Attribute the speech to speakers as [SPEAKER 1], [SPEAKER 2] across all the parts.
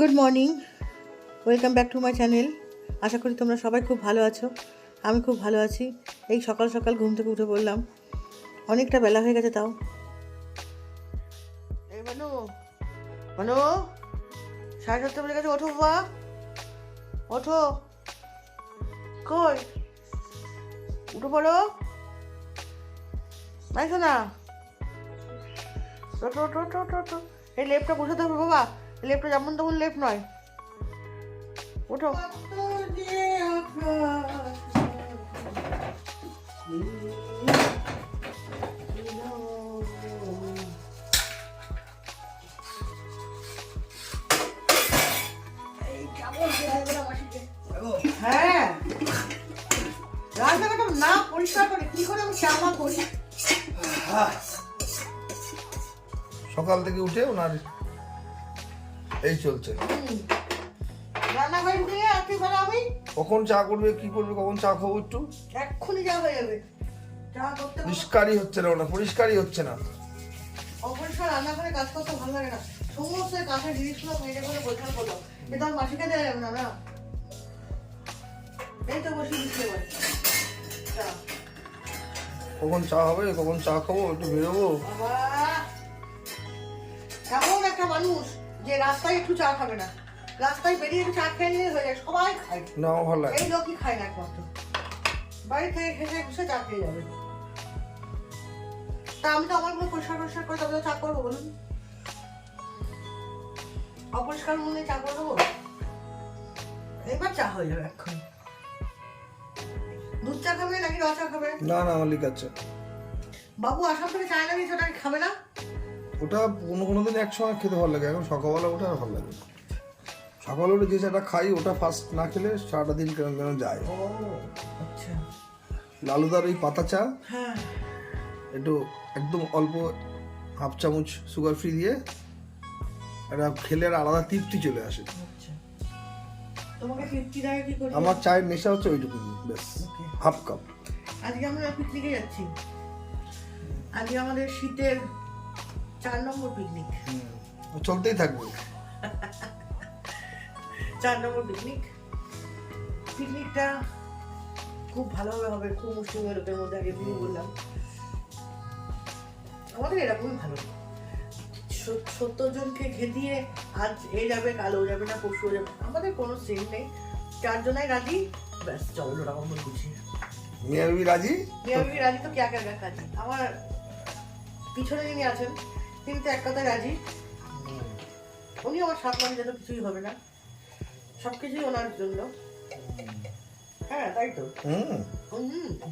[SPEAKER 1] Good morning welcome back to my channel আশা করি তোমরা সবাই খুব ভালো আছো। আমি খুব ভালো আছি। এই সকাল সকাল ঘুম থেকে উঠে পড়লাম অনেকটা বেলা হয়ে গেছে তাও। সাড়ে সাতটা বেজে গেছে, ওঠো বাবা ওঠো। কই? উঠো পড়ো। নাই না ওঠো ওঠো ওঠো ওঠো ওঠো। এই লেপটা বসাতে হবে বাবা। লেপটা যেমন তেমন লেপ নয়। ওঠো। হ্যাঁ। না পরিষ্কার করে, কি করে আমি করি?
[SPEAKER 2] সকাল থেকে উঠে ওনার এই চলছে।
[SPEAKER 1] রান্নাঘরে ঢুকে আর আমি
[SPEAKER 2] কখন চা করবে কি করবে কখন চা খাব একটু?
[SPEAKER 1] এক্ষুনি যা হয়ে যাবে। চা করতে
[SPEAKER 2] পরিষ্কারই হচ্ছে না ওনা পরিষ্কারই হচ্ছে না।
[SPEAKER 1] অপরিষ্কার রান্নাঘরে কাজ করতে ভালো লাগে না। সমস্ত জিনিসগুলো করে কিন্তু আমার মাসিকে দেওয়া যাবে না না। এই তো বসে দিচ্ছি চা।
[SPEAKER 2] কখন চা হবে কখন চা খাব একটু বেরোবো।
[SPEAKER 1] এমন একটা মানুষ। যে রাস্তায় একটু চা খাবে না। রাস্তায় বেরিয়ে একটু চা খেয়ে নিলে হয়ে যায় সবাই খায়।
[SPEAKER 2] না ভালো লাগে।
[SPEAKER 1] এই লোকই খায় না একমাত্র। বাড়ি থেকে খেতে বসে চা খেয়ে যাবে। তা আমি তো আমার মনে পরিষ্কার পরিষ্কার করে তবে চা করব বলুন। অপরিষ্কার মনে চা করে দেবো? এবার চা হয়ে যাবে এখন দুধ চা খাবে নাকি রস চা খাবে?
[SPEAKER 2] না না আমার
[SPEAKER 1] বাবু আসাম থেকে চায় না সেটা খাবে না?
[SPEAKER 2] ওটা কোনো কোনো দিন একসঙ্গে খেতে ভালো লাগে এখন সকালবেলা ওটা আর ভালো লাগে। সকালে উঠে যে চাটা খাই ওটা ফার্স্ট না খেলে সারাটা দিন কেন কেন যায়।
[SPEAKER 1] আচ্ছা।
[SPEAKER 2] লালুদার ওই পাতা চা
[SPEAKER 1] হ্যাঁ।
[SPEAKER 2] একটু একদম অল্প হাফ চামচ সুগার ফ্রি দিয়ে একটা খেলে আর আলাদা তৃপ্তি চলে আসে।
[SPEAKER 1] আচ্ছা।
[SPEAKER 2] আমার চায়ের নেশা হচ্ছে ওইটুকু ব্যাস। Half cup.
[SPEAKER 1] আজকে আমরা পিকনিকে যাচ্ছি। আজকে আমাদের শীতের চার নম্বর পিকনিক
[SPEAKER 2] চলতেই থাকবে।
[SPEAKER 1] চার নম্বর পিকনিক পিকনিকটা খুব ভালোভাবে হবে খুব মুসলিম লোকের মধ্যে আগে দিয়ে বললাম। আমাদের এরকমই ভালো। সত- সত্তর জনকে ঘেঁটিয়ে আজ এ যাবে কাল ও যাবে না পরশু যাবে আমাদের কোনো সিন নেই। চারজনাই রাজি ব্যাস চলো ওরকম বুঝি
[SPEAKER 2] মিয়া বিবি রাজি?
[SPEAKER 1] নিয়মিত রাজি তো ক্যা ক্যা কাজি আমার পিছনে যিনি আছেন তিনি তো এক কথায় রাজি। উনি আমার সাত মানে যেন কিছুই হবে না। সব কিছুই ওনার জন্য। হ্যাঁ তাই তো?
[SPEAKER 2] হুম।
[SPEAKER 1] হুম।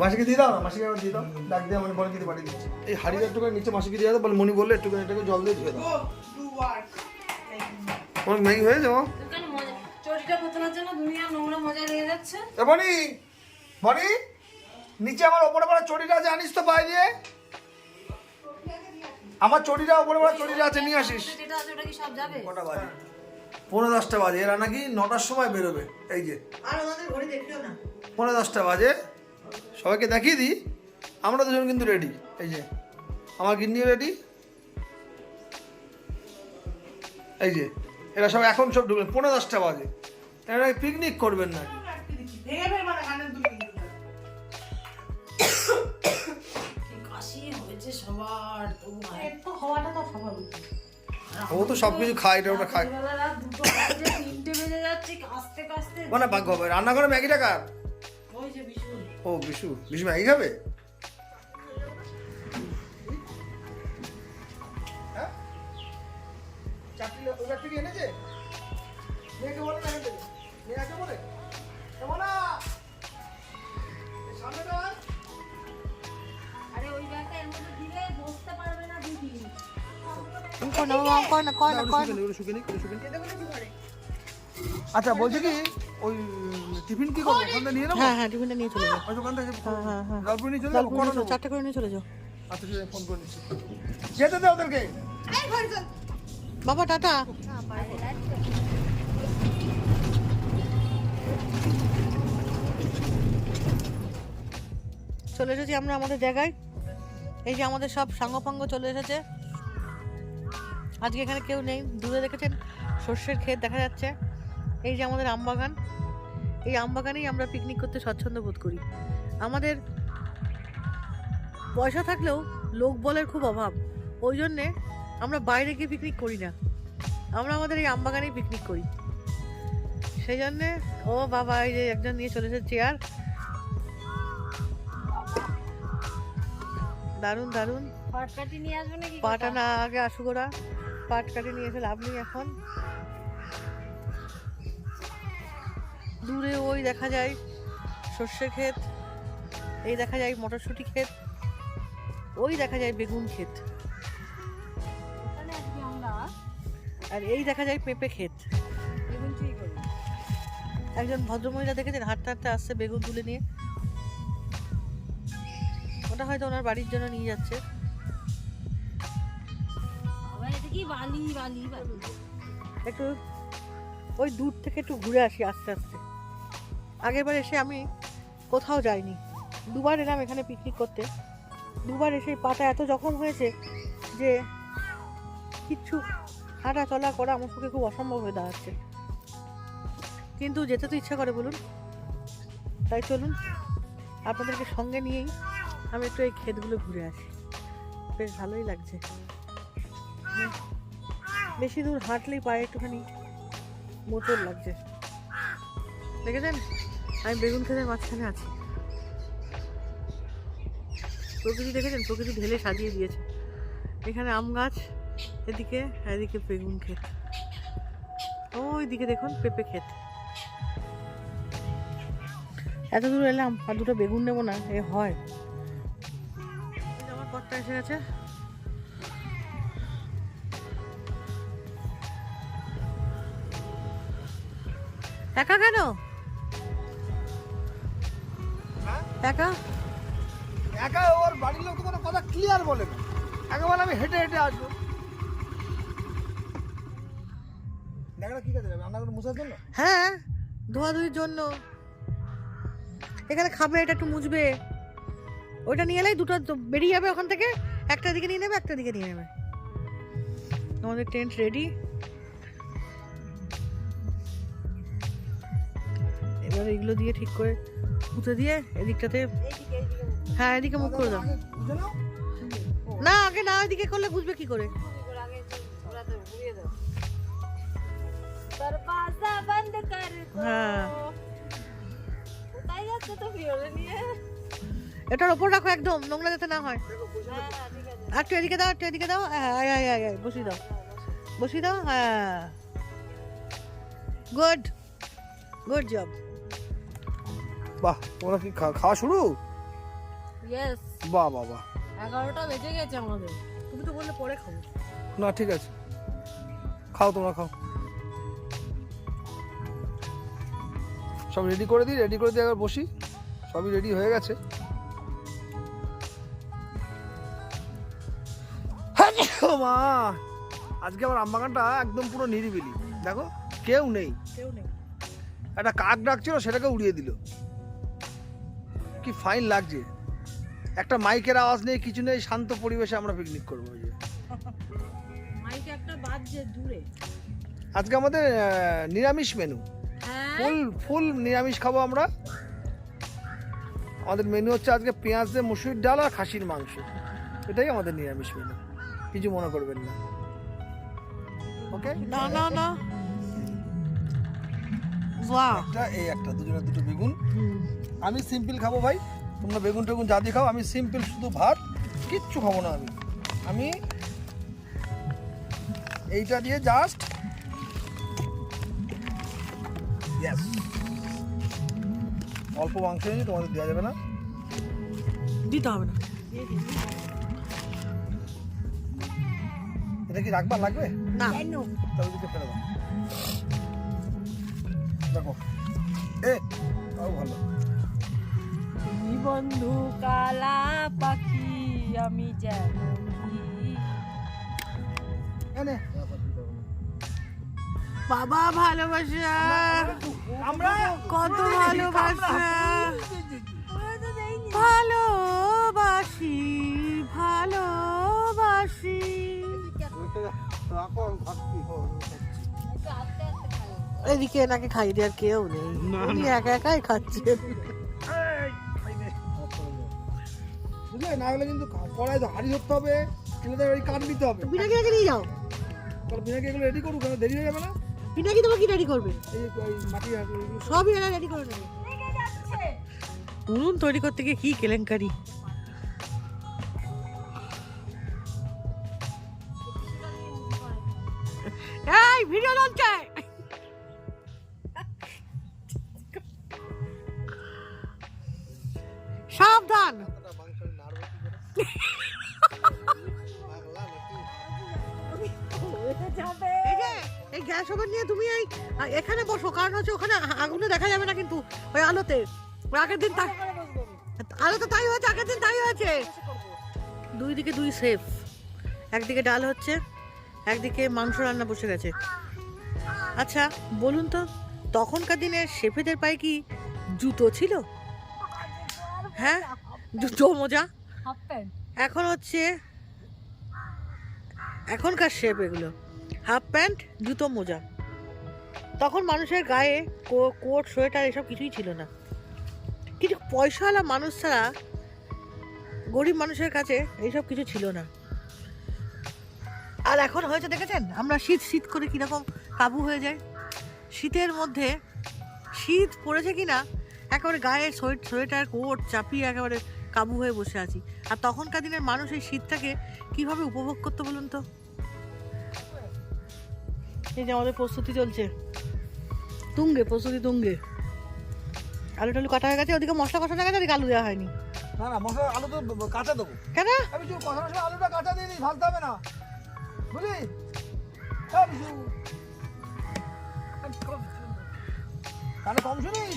[SPEAKER 2] মাসিকে দিয়ে দাও না? মাসিকে আবার দিয়ে দাও। ডাক দিয়ে মানে বলে দিতে পাঠিয়ে দিচ্ছি এই হাড়িটা একটুখানি নিচে মাসিকে দিয়ে দাও বলে মনি বললে একটুখানি এটাকে জল দিয়ে ধুয়ে দাও।
[SPEAKER 1] ওয়ার্ক
[SPEAKER 2] তোমার ম্যাগি হয়ে যাও
[SPEAKER 3] দোকানে চটিটা ফোটানোর জন্য দুনিয়ার নোংরা মজা লেগে যাচ্ছে।
[SPEAKER 2] এ বনি বনি নিচে আমার ওপরে পড়া চটিটা আছে আনিস তো বাইরে আমার চটিটা ওপরে পড়া চটিটা আছে নিয়ে আসিস।
[SPEAKER 3] যেটা আছে ওটা কি সব যাবে?
[SPEAKER 2] কটা বাজে? পনেরো দশটা বাজে এরা নাকি নটার সময় বেরোবে। এই যে। পনেরো দশটা বাজে। সবাইকে দেখিয়ে দিই, আমরা দুজন কিন্তু রেডি এই যে, আমার গিন্নিও রেডি এই যে, এরা সব এখন সব ঢুকবে পনেরো দশটা বাজে, এরা পিকনিক করবেন না ও তো সব কিছু খায়, এটা ওটা খায়। মানে ভাগ্য হবে, রান্নাঘরে ম্যাগিটা কার?
[SPEAKER 3] ওই যে
[SPEAKER 2] ও বিশু বিশু ম্যাগি খাবে? হ্যাঁ? আচ্ছা বলছি কি ওই টিফিন কি করব? নিয়ে নেব?
[SPEAKER 1] হ্যাঁ হ্যাঁ টিফিনটা নিয়ে চলে যাও
[SPEAKER 2] ওই দোকান থেকে
[SPEAKER 1] হ্যাঁ হ্যাঁ হ্যাঁ।
[SPEAKER 2] জলপুরি নিয়ে চলে যাব
[SPEAKER 1] করে চারটে করে নিয়ে চলে যাও।
[SPEAKER 2] আচ্ছা ঠিক আছে, ফোন করে নিচ্ছি। যেতে দে ওদেরকে।
[SPEAKER 1] বাবা টাটা। চলে এসেছি আমরা আমাদের জায়গায়। এই যে আমাদের সব সাঙ্গপাঙ্গ চলে এসেছে। আজকে এখানে কেউ নেই। দূরে দেখেছেন সর্ষের ক্ষেত দেখা যাচ্ছে। এই যে আমাদের আমবাগান এই আমবাগানেই আমরা পিকনিক করতে স্বচ্ছন্দ বোধ করি। আমাদের পয়সা থাকলেও লোক বলের খুব অভাব। ওই জন্যে আমরা বাইরে গিয়ে পিকনিক করি না। আমরা আমাদের এই আমবাগানেই পিকনিক করি। সেই জন্যে ও বাবা এই যে একজন নিয়ে চলে এসেছে চেয়ার দারুণ দারুণ।
[SPEAKER 3] ফটকাটি নিয়ে আসবে নাকি
[SPEAKER 1] পাটা না আগে আসুক ওরা পাট কাটে নিয়ে এসে লাভ নেই এখন। দূরে ওই দেখা যায় সর্ষে ক্ষেত এই দেখা যায় মটরশুঁটি ক্ষেত ওই দেখা যায় বেগুন ক্ষেত। আর এই দেখা যায় পেঁপে ক্ষেত। একজন ভদ্রমহিলা দেখেছেন হাঁটতে হাঁটতে আসছে বেগুন তুলে নিয়ে। ওটা হয়তো ওনার বাড়ির জন্য নিয়ে যাচ্ছে।
[SPEAKER 3] কি বালি বালি বালি?
[SPEAKER 1] একটু ওই দূর থেকে একটু ঘুরে আসি আস্তে আস্তে। আগেরবার এসে আমি কোথাও যাইনি। দুবার এলাম এখানে পিকনিক করতে। দুবার এসে পাটা এত জখম হয়েছে যে কিচ্ছু হাঁটা চলা করা আমার পক্ষে খুব অসম্ভব হয়ে দাঁড়াচ্ছে। কিন্তু যেতে তো ইচ্ছা করে বলুন। তাই চলুন, আপনাদেরকে সঙ্গে নিয়েই আমি একটু এই ক্ষেতগুলো ঘুরে আসি। বেশ ভালোই লাগছে। বেশি দূর হাঁটলেই পায়ে একটুখানি মোচড় লাগছে। দেখেছেন? আমি বেগুন খেতের মাঝখানে আছি। প্রকৃতি দেখেছেন? প্রকৃতি ঢেলে সাজিয়ে দিয়েছে। এখানে আম গাছ এদিকে এদিকে বেগুন ক্ষেত। ওই দিকে দেখুন পেঁপে ক্ষেত। এত দূর এলাম আর দুটো বেগুন নেব না এ হয়। আমার কর্তা এসে গেছে। একা কেন? একা?
[SPEAKER 2] একা ওর বাড়ির লোক কোনো কথা ক্লিয়ার বলে না। একেবারে আমি হেঁটে হেঁটে আসব। দেখা কি কাজে যাবে রান্নাঘর মুছার জন্য?
[SPEAKER 1] হ্যাঁ ধোয়াধুয়ির জন্য। এখানে খাবে এটা একটু মুছবে। ওইটা নিয়ে এলেই দুটো বেরিয়ে যাবে ওখান থেকে। একটা দিকে নিয়ে নেবে একটা দিকে নিয়ে নেবে। আমাদের টেন্ট রেডি এবার এগুলো দিয়ে ঠিক করে পুঁতে দিয়ে এদিকটাতে হ্যাঁ এদিকে মুখ করে দাও। না, আগে না ওইদিকে করলে বুঝবে কি করে। হ্যাঁ। এটার ওপর রাখো একদম, নোংরা যাতে না হয়। একটু এদিকে দাও, একটু এদিকে দাও। হ্যাঁ বসিয়ে দাও। বসিয়ে দাও হ্যাঁ। গুড গুড জব
[SPEAKER 2] বাহ তোমরা কি খাওয়া শুরু?
[SPEAKER 3] ইয়েস
[SPEAKER 2] বাহ বাহ বাহ।
[SPEAKER 3] এগারোটা বেজে গেছে আমাদের।
[SPEAKER 1] তুমি তো বললে পরে খাব।
[SPEAKER 2] না ঠিক আছে। খাও তোমরা খাও। সব রেডি করে দিই রেডি করে দিয়ে একবার বসি। সবই রেডি হয়ে গেছে। ও মা! আজকে আমার আমবাগানটা একদম পুরো নিরিবিলি। দেখো কেউ নেই।
[SPEAKER 1] কেউ নেই।
[SPEAKER 2] একটা কাক ডাকছিল সেটাকে উড়িয়ে দিল। কি ফাইন লাগছে? একটা মাইকের আওয়াজ নেই কিছু নেই শান্ত পরিবেশে আমরা পিকনিক করব যে।
[SPEAKER 3] মাইকে একটা বাজছে দূরে।
[SPEAKER 2] আজকে আমাদের নিরামিষ মেনু ফুল ফুল নিরামিষ খাব আমরা। আমাদের মেনু হচ্ছে আজকে পেঁয়াজ দিয়ে মুসুরির ডাল আর খাসির মাংস। এটাই আমাদের নিরামিষ মেনু কিছু মনে করবেন না। ওকে
[SPEAKER 1] না না না। বাহ।
[SPEAKER 2] একটা এই একটা দুজনের দুটো বেগুন। আমি সিম্পল খাব ভাই। তোমরা বেগুন টেগুন যা দিয়ে খাও আমি সিম্পল শুধু ভাত কিচ্ছু খাব না আমি। আমি এইটা দিয়ে জাস্ট অল্প মাংস নিয়ে তোমাদের দেওয়া যাবে না।
[SPEAKER 1] দিতে হবে না।
[SPEAKER 2] এটা কি রাখবার লাগবে?
[SPEAKER 1] না।
[SPEAKER 2] তাহলে দিকে ফেলে দাও। দেখো। এ
[SPEAKER 3] বন্ধু কালা পাখি আমি যেন
[SPEAKER 1] বাবা ভালোবাসা।
[SPEAKER 2] আমরা
[SPEAKER 1] কত ভালোবাসা। ভালোবাসি ভালোবাসি। এদিকে এনাকে খাই দেওয়ার কেউ নেই। উনি একা একাই খাচ্ছেন
[SPEAKER 2] বুঝলে? না হলে কিন্তু কড়াই তো হাড়ি ধরতে হবে ছেলেদের বাড়ি কাঠ দিতে হবে।
[SPEAKER 1] বিনাকে আগে নিয়ে যাও।
[SPEAKER 2] তাহলে বিনাকে এগুলো রেডি করুক দেরি হয়ে যাবে না?
[SPEAKER 1] বিনাকে তোমাকে কি রেডি করবে?
[SPEAKER 2] মাটি
[SPEAKER 1] সবই এরা রেডি করে নেবে। উনুন তৈরি করতে গিয়ে কি কেলেঙ্কারি? গ্যাস ওভেন নিয়ে তুমি এই এখানে বসো কারণ হচ্ছে ওখানে আগুনে দেখা যাবে না কিন্তু ওই আলোতে। আগের দিন তাই আলো তো তাই হয়েছে আগের দিন তাই হয়েছে। দুই দিকে দুই সেফ। একদিকে ডাল হচ্ছে একদিকে মাংস রান্না বসে গেছে। আচ্ছা বলুন তো তখনকার দিনে শেফেদের পায়ে কি জুতো ছিল? হ্যাঁ জুতো মোজা? এখন হচ্ছে এখনকার শেপ এগুলো। হাফ প্যান্ট, জুতো, মোজা। তখন মানুষের গায়ে কো- কোট, সোয়েটার এসব কিছুই ছিল না। কিছু পয়সাওয়ালা মানুষ ছাড়া গরিব মানুষের কাছে এইসব কিছু ছিল না। আর এখন হয়েছে, দেখেছেন? আমরা শীত শীত করে কীরকম কাবু হয়ে যায় শীতের মধ্যে শীত পড়েছে কিনা, একেবারে গায়ে সোয়েট, সোয়েটার, কোট চাপিয়ে একেবারে কাবু হয়ে বসে আছি। আর তখনকার দিনের মানুষ এই শীতটাকে কীভাবে উপভোগ করতো বলুন তো? এই যে আমাদের প্রস্তুতি চলছে। তুঙ্গে প্রস্তুতি তুঙ্গে। আলু টালু কাটা হয়ে গেছে ওদিকে মশলা কষানো গেছে ওদিকে আলু দেওয়া হয়নি।
[SPEAKER 2] না না মশলা আলু তো কাঁচা দেবো।
[SPEAKER 1] কেন?
[SPEAKER 2] আমি চুপ কথা সময় আলুটা কাঁচা দিয়ে দিই ভাজতে হবে না। বুঝলি? হ্যাঁ, কানে কম শুনিস?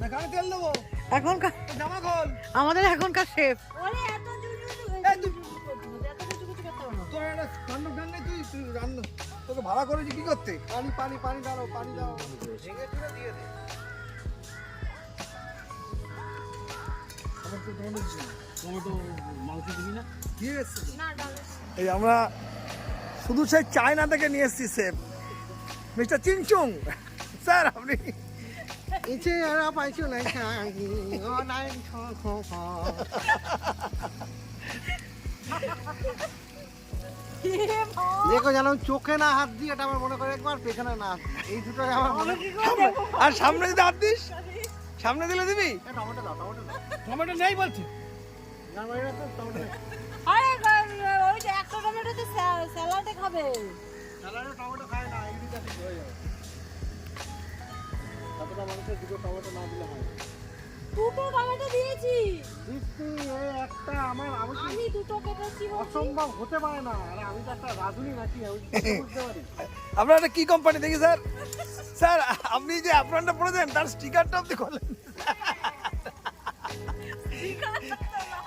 [SPEAKER 2] না কানে তেল দেবো।
[SPEAKER 1] এখনকার
[SPEAKER 2] জামা খোল।
[SPEAKER 1] আমাদের এখনকার শেফ।
[SPEAKER 3] ওরে এত
[SPEAKER 2] ভাড়া করেছি কি করতে? পানি পানি পানি দাও পানি দাও ভেঙে দিয়ে দে। এই আমরা শুধু সেই চায়না থেকে নিয়ে এসেছি সেফ মিস্টার চিনচুং স্যার আপনি
[SPEAKER 1] ইচ্ছে আর পাইছো নাই ও নাই খ খ খ।
[SPEAKER 4] দেখো যেন চোখে না হাত দিয়ে এটা আমার মনে করে একবার পেছনে না এই দুটোই আমার মনে
[SPEAKER 2] আর সামনে যদি হাত দিস সামনে দিলে দিবি?
[SPEAKER 4] টমেটো দাও টমেটো দাও।
[SPEAKER 2] টমেটো নেই বলছি।
[SPEAKER 3] আরে ওই যে একটা টমেটো তো স্যালাডে খাবে।
[SPEAKER 4] স্যালাডে টমেটো খায় না ইউরিক অ্যাসিড হয়ে যাবে। কতটা মানুষের দুটো টমেটো না দিলে হয়?
[SPEAKER 3] দুটো টমেটো দিয়েছি।
[SPEAKER 4] দিচ্ছি এই একটা আমার আমি কি
[SPEAKER 3] আমি দুটো কেটেছি
[SPEAKER 4] অসম্ভব হতে পারে না। আরে আমি তো একটা রাঁধুনি নাকি আমি বুঝতে পারি।
[SPEAKER 2] আপনার একটা কি কোম্পানি দেখি স্যার? স্যার আপনি যে অ্যাপ্রনটা পড়েছেন তার স্টিকারটা আপনি করলেন।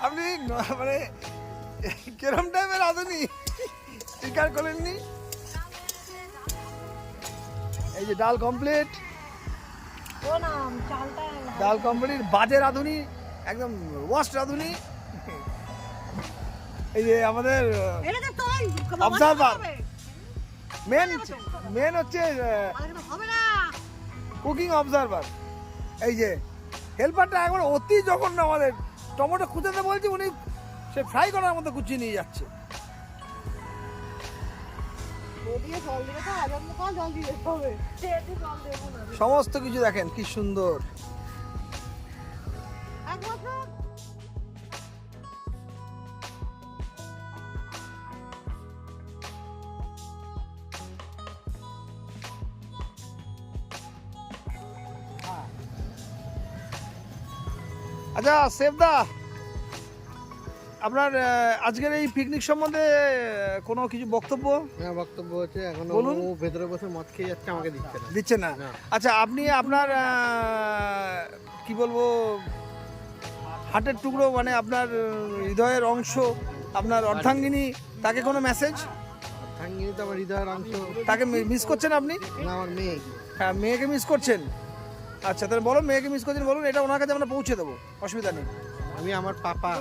[SPEAKER 2] আপনি মানে কিরম টাইপের আধুনি স্টিকার করেননি এই যে ডাল কমপ্লিট ডাল কোম্পানির বাজে রাঁধুনি একদম ওয়াস্ট রাঁধুনি। এই যে আমাদের
[SPEAKER 1] তোই
[SPEAKER 2] মেন মেন হচ্ছে কুকিং অবজারভার এই যে হেল্পারটা একবার অতি জঘন্য আমাদের। টমেটো কুচাতে বলছি উনি সে ফ্রাই করার মতো কুচিয়ে নিয়ে যাচ্ছে। সমস্ত কিছু দেখেন কি সুন্দর। আচ্ছা সেফদা। আপনার আজকের এই পিকনিক সম্বন্ধে কোনো কিছু বক্তব্য?
[SPEAKER 4] হ্যাঁ বক্তব্য হচ্ছে এখন
[SPEAKER 2] বলুন।
[SPEAKER 4] ভেতরে বসে মদ খেয়ে যাচ্ছে আমাকে দিচ্ছে না।
[SPEAKER 2] দিচ্ছে না।
[SPEAKER 4] না।
[SPEAKER 2] আচ্ছা আপনি আপনার কি বলব হাটের টুকরো মানে আপনার হৃদয়ের অংশ আপনার অর্ধাঙ্গিনী তাকে কোনো মেসেজ
[SPEAKER 4] ভাঙ্গিনি তো আমার হৃদয়ের অংশ।
[SPEAKER 2] তাকে মিস করছেন আপনি?
[SPEAKER 4] না আমার মেয়ে।
[SPEAKER 2] হ্যাঁ মেয়েকে মিস করছেন? আচ্ছা তাহলে বলো মেয়েকে মিস করছেন বলুন এটা ওনার কাছে আমরা পৌঁছে দেবো অসুবিধা নেই।
[SPEAKER 4] আমি আমার পাপা।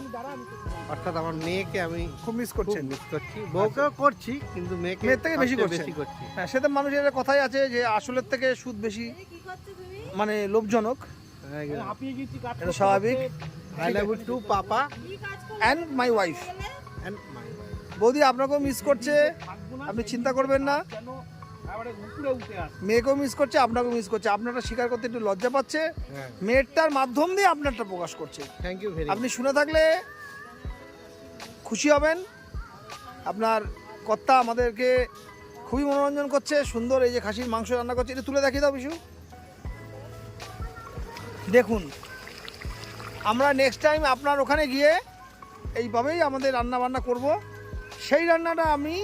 [SPEAKER 4] অর্থাৎ আমার মেয়েকে আমি
[SPEAKER 2] খুব মিস করছেন।
[SPEAKER 4] মিস করছি। বউকেও করছি কিন্তু মেয়েকে
[SPEAKER 2] মেয়ের থেকে বেশি
[SPEAKER 4] করছি।
[SPEAKER 2] হ্যাঁ সে তো মানুষের একটা কথাই আছে যে আসলের থেকে সুদ বেশি
[SPEAKER 3] কি করছ তুমি?
[SPEAKER 2] মানে লোভজনক।
[SPEAKER 4] হ্যাঁ,
[SPEAKER 2] এটা স্বাভাবিক।
[SPEAKER 4] I love
[SPEAKER 3] you too papa.
[SPEAKER 2] And my wife
[SPEAKER 4] and my
[SPEAKER 2] বৌদি আপনাকেও মিস করছে। আপনি চিন্তা করবেন না। মেয়েকেও মিস করছে আপনাকেও মিস করছে। আপনারটা স্বীকার করতে একটু লজ্জা পাচ্ছে।
[SPEAKER 4] হ্যাঁ।
[SPEAKER 2] মেয়েরটার মাধ্যম দিয়ে আপনারটা প্রকাশ করছে।
[SPEAKER 4] থ্যাংক ইউ
[SPEAKER 2] আপনি শুনে থাকলে খুশি হবেন। আপনার কর্তা আমাদেরকে খুবই মনোরঞ্জন করছে, সুন্দর এই যে খাসির মাংস রান্না করছে। এটা তুলে দেখিয়ে দাও, বিশু। দেখুন, আমরা নেক্সট টাইম আপনার ওখানে গিয়ে এইভাবেই আমাদের রান্না বান্না করব। সেই রান্নাটা আমি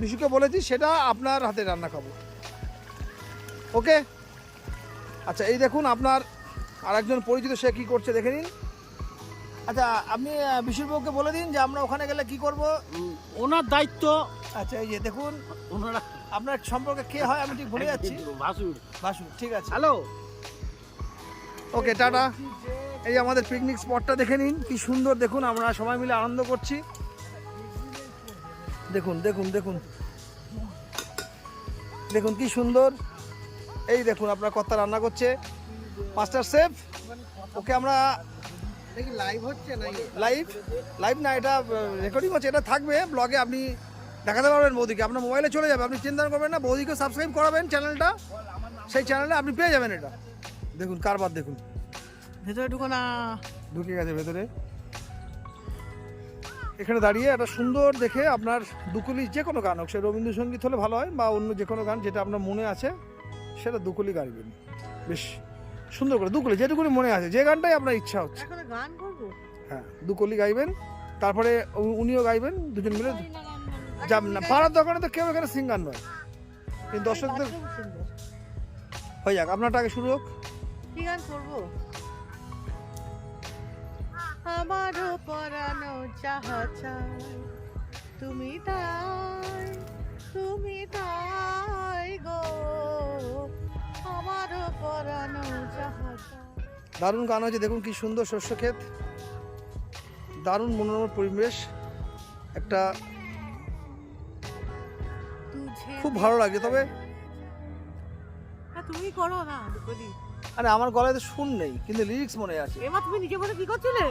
[SPEAKER 2] বিশুকে বলেছি, সেটা আপনার হাতে রান্না খাব। ওকে আচ্ছা এই দেখুন, আপনার আরেকজন পরিচিত সে কী করছে, দেখে নিন। আচ্ছা আপনি আহ, বলে দিন যে আমরা ওখানে গেলে কি করব?
[SPEAKER 5] ওনার দায়িত্ব।
[SPEAKER 2] আচ্ছা এই যে দেখুন
[SPEAKER 5] ওনারা
[SPEAKER 2] আপনার সম্পর্কে কে হয় আমি ঠিক ভুলে যাচ্ছি।
[SPEAKER 5] ভাসুর।
[SPEAKER 2] বাসু ঠিক আছে।
[SPEAKER 5] হ্যালো।
[SPEAKER 2] Okay tata. এই যে আমাদের পিকনিক স্পটটা দেখে নিন কি সুন্দর। দেখুন আমরা সবাই মিলে আনন্দ করছি। দেখুন দেখুন দেখুন। দেখুন কি সুন্দর। এই দেখুন আপনার কর্তা রান্না করছে। মাস্টার শেফ ওকে আমরা
[SPEAKER 4] লাইভ হচ্ছে না
[SPEAKER 2] লাইভ লাইভ না এটা রেকর্ডিং হচ্ছে এটা থাকবে। ব্লগে আপনি দেখাতে পারবেন বৌদিকে। আপনার মোবাইলে চলে যাবে। আপনি চিন্তা করবেন না বৌদিকে সাবস্ক্রাইব করাবেন চ্যানেলটা সেই চ্যানেলে আপনি পেয়ে যাবেন এটা। দেখুন কারবার দেখুন।
[SPEAKER 1] ভেতরে ঢুকো না।
[SPEAKER 2] ঢুকে গেছে ভেতরে। এখানে দাঁড়িয়ে একটা সুন্দর দেখে আপনার দুকুলি যে কোনো গান হোক সে রবীন্দ্রসঙ্গীত হলে ভালো হয় বা অন্য যে কোনো গান যেটা আপনার মনে আছে সেটা দুকুলি গাইবেন বেশ। সুন্দর করে দুকলি যেটুকুনি মনে আছে যে গানটাই আপনার ইচ্ছা হচ্ছে।
[SPEAKER 1] গান করব?
[SPEAKER 2] হ্যাঁ দুকলি গাইবেন তারপরে উনিও গাইবেন দুজন মিলে যাব না পাড়ার দোকানে তো কেউ এখানে সিঙ্গার নয়। কিন্তু দর্শকদের হয়ে যাক আপনারটা আগে শুরু হোক।
[SPEAKER 1] কি গান করব? আমারও পরানো চাহা চাই তুমি তাই তুমি তাই গো।
[SPEAKER 2] দারুণ গান হয়েছে দেখুন কি সুন্দর শস্য ক্ষেত। দারুণ মনোরম পরিবেশ একটা খুব ভালো লাগে তবে
[SPEAKER 1] হ্যাঁ, তুমি করো না
[SPEAKER 2] আরে আমার গলায় তো সুর নেই কিন্তু লিরিক্স মনে আছে।
[SPEAKER 1] এবার তুমি নিজে বলে কি করছিলে?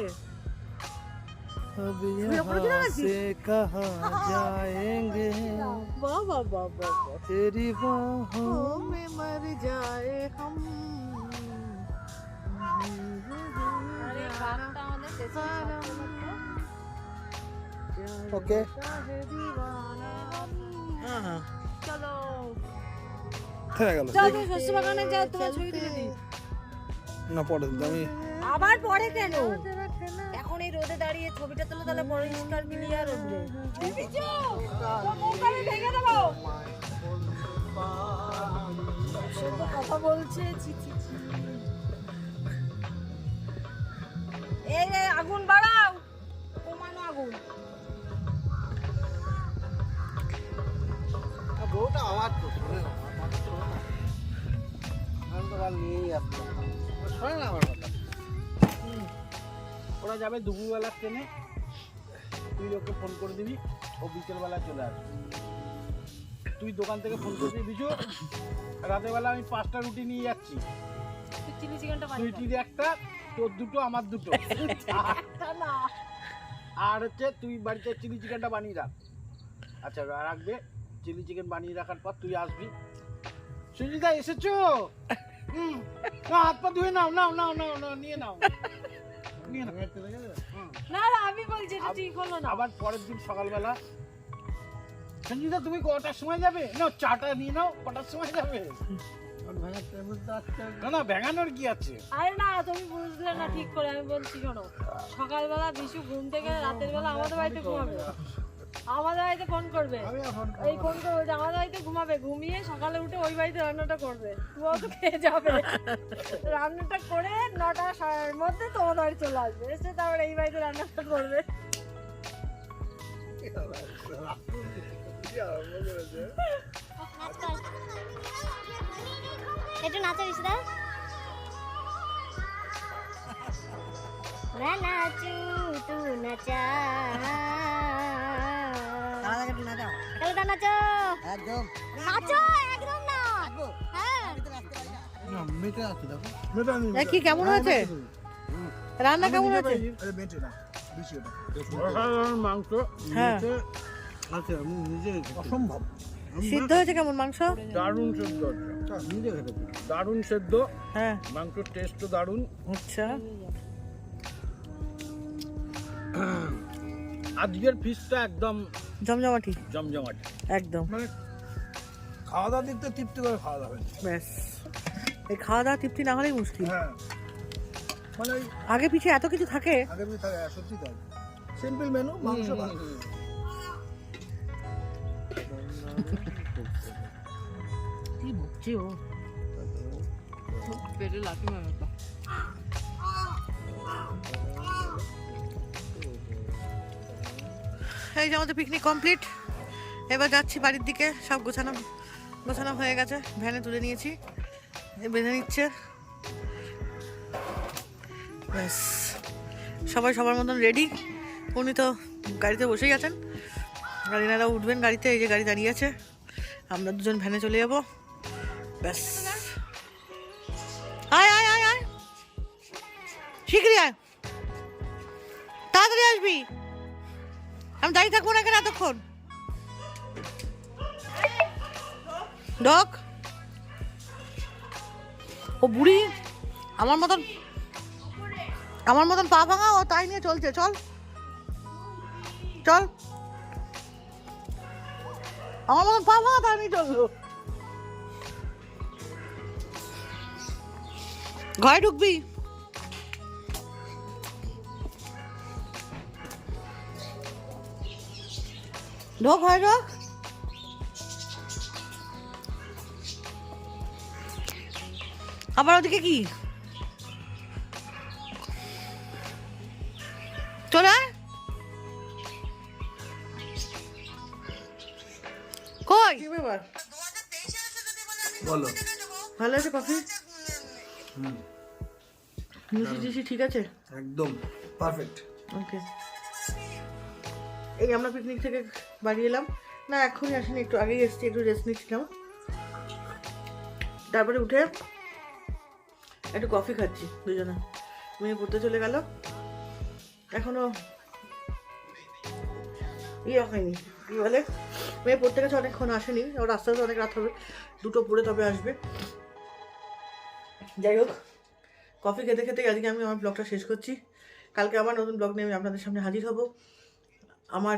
[SPEAKER 2] अभी
[SPEAKER 1] यहाँ यहाँ
[SPEAKER 2] से कहाँ जाएंगे
[SPEAKER 1] বাহ বাহ বাহ বাহ বাহ
[SPEAKER 2] तेरी बाहों
[SPEAKER 1] ओ में मर जाए हम
[SPEAKER 3] আরে গানটা আমাদের শেষ
[SPEAKER 2] ওকে
[SPEAKER 3] চলো
[SPEAKER 2] থেমে গেল
[SPEAKER 3] চলো তুমি শস্য বাগানে যাও তোমার ছবি তুলে দিই
[SPEAKER 2] না পরে দিন, আমি
[SPEAKER 3] আবার পরে কেন এখন এই রোদে দাঁড়িয়ে ছবিটা তুলে তাহলে পরিষ্কার ক্লিয়ার উঠবে কথা বলছে। এই আগুন বাড়াও। কমানো আগুন।
[SPEAKER 4] বউটা আওয়াজ তো শোনে না আমার আমি তো নিয়েই শোনে না আমার কথা?
[SPEAKER 5] ওরা যাবে দুপুরবেলা ট্রেনে। তুই ওকে ফোন করে দিবি ও বিকেলবেলা চলে আসবে। তুই দোকান থেকে ফোন করবি বিজু রাতের বেলা আমি পাঁচটা রুটি নিয়ে যাচ্ছি।
[SPEAKER 3] তুই চিলি চিকেনটা
[SPEAKER 5] তুই টির একটা তোর দুটো আমার দুটো।
[SPEAKER 3] না।
[SPEAKER 5] আর হচ্ছে তুই বাড়িতে চিলি চিকেনটা বানিয়ে রাখ। আচ্ছা রাখবে। চিলি চিকেন বানিয়ে রাখার পর তুই আসবি। সুজিতা এসেছ? হুম। হাত পা ধুয়ে নাও নাও নাও নাও নাও নিয়ে নাও।
[SPEAKER 3] না। না আমি বলছি এটা ঠিক হলো না।
[SPEAKER 5] আবার পরের দিন সকালবেলা সঞ্জিতা তুমি কটার সময় যাবে? না চাটা নিয়ে নাও কটার সময় যাবে? না না ভেঙানোর কি আছে?
[SPEAKER 3] আরে না তুমি বুঝলে না ঠিক করে আমি বলছি শোনো সকালবেলা বিশু ঘুম থেকে রাতের বেলা আমাদের বাড়িতে ঘুমাবে। আমাদের বাড়িতে ফোন করবে। এই ফোন করবে আমাদের বাড়িতে ঘুমাবে। ঘুমিয়ে সকালে উঠে ওই বাড়িতে রান্নাটা করবে। তুমিও তো খেয়ে যাবে। রান্নাটা করে নটা সাড়ের মধ্যে তোমাদের বাড়ি চলে আসবে। এসে তারপরে এই বাড়িতে রান্নাটা করবে।
[SPEAKER 6] একটু নাচা বিশদা না চু তু নাচা। কালো নাচো।
[SPEAKER 4] একদম।
[SPEAKER 6] নাচো একদম না। হ্যাঁ
[SPEAKER 4] মেটে আছে দেখো।
[SPEAKER 1] এ, কি কেমন হয়েছে? রান্না কেমন
[SPEAKER 2] না
[SPEAKER 5] অসাধারণ মাংস।
[SPEAKER 1] হ্যাঁ।
[SPEAKER 2] অসম্ভব।
[SPEAKER 1] সিদ্ধ হয়েছে কেমন মাংস?
[SPEAKER 5] দারুণ সেদ্ধ দারুণ সেদ্ধ।
[SPEAKER 1] হ্যাঁ।
[SPEAKER 5] মাংসের টেস্টও দারুণ।
[SPEAKER 1] আচ্ছা।
[SPEAKER 5] আজকের ফিশটা একদম
[SPEAKER 1] জমজমাটি?
[SPEAKER 5] জমজমাট।
[SPEAKER 1] একদম।
[SPEAKER 2] মানে খাওয়া দাওয়া দিক থেকে তৃপ্তি করে খাওয়া দাওয়া
[SPEAKER 1] ব্যাস। এই খাওয়া দাওয়া তৃপ্তি না হলেই মুশকিল।
[SPEAKER 2] হ্যাঁ। মানে
[SPEAKER 1] আগে পিছে এত কিছু থাকে?
[SPEAKER 2] আগে যদি থাকে সত্যি তাই। সিম্পল মেনু মাংস ভাত
[SPEAKER 1] কি বকছি ও? পেটে লাঠি মারতো যে আমাদের পিকনিক কমপ্লিট এবার যাচ্ছি বাড়ির দিকে, সব গোছানো গোছানো হয়ে গেছে। ভ্যানে তুলে নিয়েছি বেঁধে নিচ্ছে। ব্যাস, সবাই সবার মতন রেডি উনি তো গাড়িতে বসেই আছেন। গাড়িনারা উঠবেন গাড়িতে, এই যে গাড়ি দাঁড়িয়ে আছে। আমরা দুজন ভ্যানে চলে যাব। ব্যাস। আয় আয় আয় আয়। শিগগিরই আয়। তাড়াতাড়ি আসবি। আমি দাঁড়িয়ে থাকব না কেন এতক্ষণ। ডক। ও বুড়ি, আমার মতন আমার মতন পা ভাঙা, ও তাই নিয়ে চলছে, চল। চল। আমার মতন পা ভাঙা তাই নিয়ে চলল। ঘরে ঢুকবি? ঢোক হয় ঢোক। আবার ওদিকে কি? চলে। কই? কি ব্যাপার?
[SPEAKER 2] বলো।
[SPEAKER 1] ভালো আছে কফি টিষ্টি ঠিক আছে?
[SPEAKER 2] একদম পারফেক্ট
[SPEAKER 1] ওকে এই আমরা পিকনিক থেকে বাড়ি এলাম। না, এখনই আসেনি, একটু আগেই এসেছি, একটু রেস্ট নিচ্ছিলাম। তারপরে উঠে একটু কফি খাচ্ছি দুজনে। মেয়ে পড়তে চলে গেল। এখনও ইয়ে হয়নি, কী বলে? মেয়ে পড়তে গেছে অনেকক্ষণ, আসেনি। ওর আস্তে আস্তে অনেক রাত হবে, দুটো পরে তবে আসবে। যাই হোক কফি খেতে খেতে আজকে আমি আমার ব্লগটা শেষ করছি। কালকে আবার নতুন ব্লগ নিয়ে আমি আপনাদের সামনে হাজির হব। আমার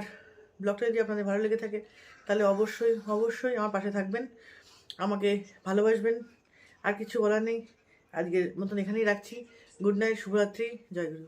[SPEAKER 1] ব্লগটা যদি আপনাদের ভালো লেগে থাকে, তাহলে অবশ্যই অবশ্যই আমার পাশে থাকবেন, আমাকে ভালোবাসবেন, আর কিছু বলার নেই। আজকের মতন এখানেই রাখছি। গুড নাইট, শুভরাত্রি, জয় গুরু।